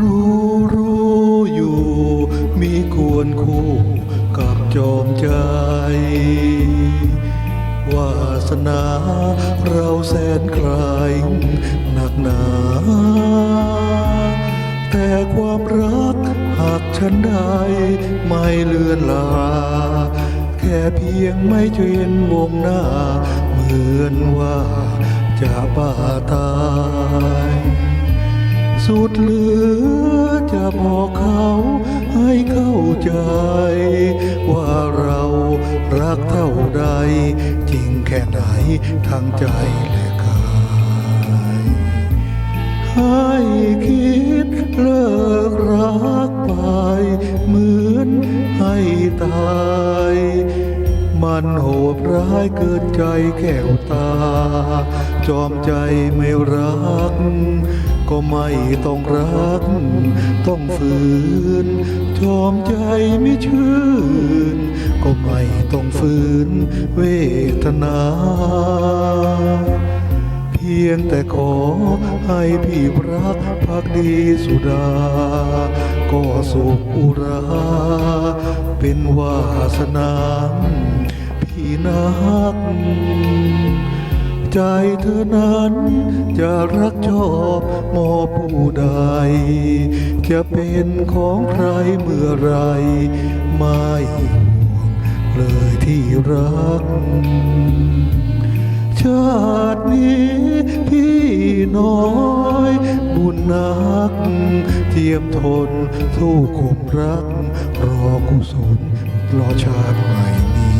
รู้รู้อยู่ มีควรคู่กับจอมใจ วาสนาเราแสนไกลหนักหนา แต่ความรักหากฉันได้ ไม่เลือนลา แค่เพียงไม่เวียนวงหน้า เหมือนว่าจะบ้าตาย สุดเหลือจะบอกเขาให้เข้าใจ ว่าเรารักเท่าใด จริงแค่ไหนทั้งใจและกายให้คิดเลิกรักไป เหมือนให้ตายมันโหดร้ายเกินใจแก้วตา จอมใจไม่รัก ก็ไม่ต้องรัก ต้องฝืนจอมใจไม่ชื่น ก็ไม่ต้องฝืนเวทนา เพียงแต่ขอให้พี่รักพักดีสุดา ก็สุขอุรา เป็นวาสนาพี่นัก ใจเธอนั้นจะรักชอบมอผู้ใด จะเป็นของใครเมื่อไร ไม่ห่วงเลยที่รัก ชาตินี้พี่น้อยบุญนัก เทียมทนสู้คมรัก รอกุศลรอชาติใหม่มี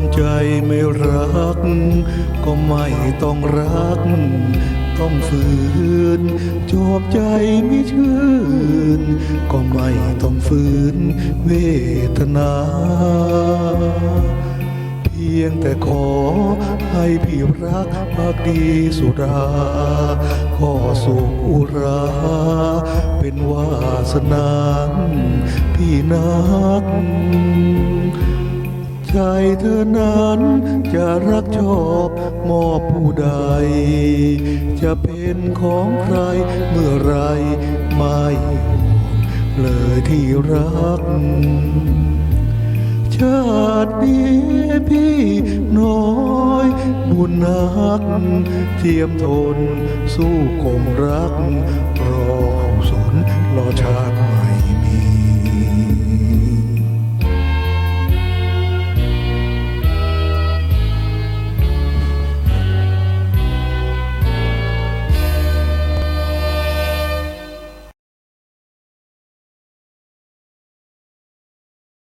มใจไม่รัก ก็ไม่ต้องรัก ต้องฝืน จอมใจไม่ชื่น ก็ไม่ต้องฝืน เวทนา เพียงแต่ขอให้พี่รักพักดีสุดาก็สุขอุราเป็นวาสนาพี่นัก ใจเธอนั้นจะรักชอบมอบผู้ใด จะเป็นของใครเมื่อไรไม่หวงเลยที่รัก ชาตินี้พี่น้อยบุญนัก เทียมทนสู้คมรัก รอกุศลรอชาติใหม่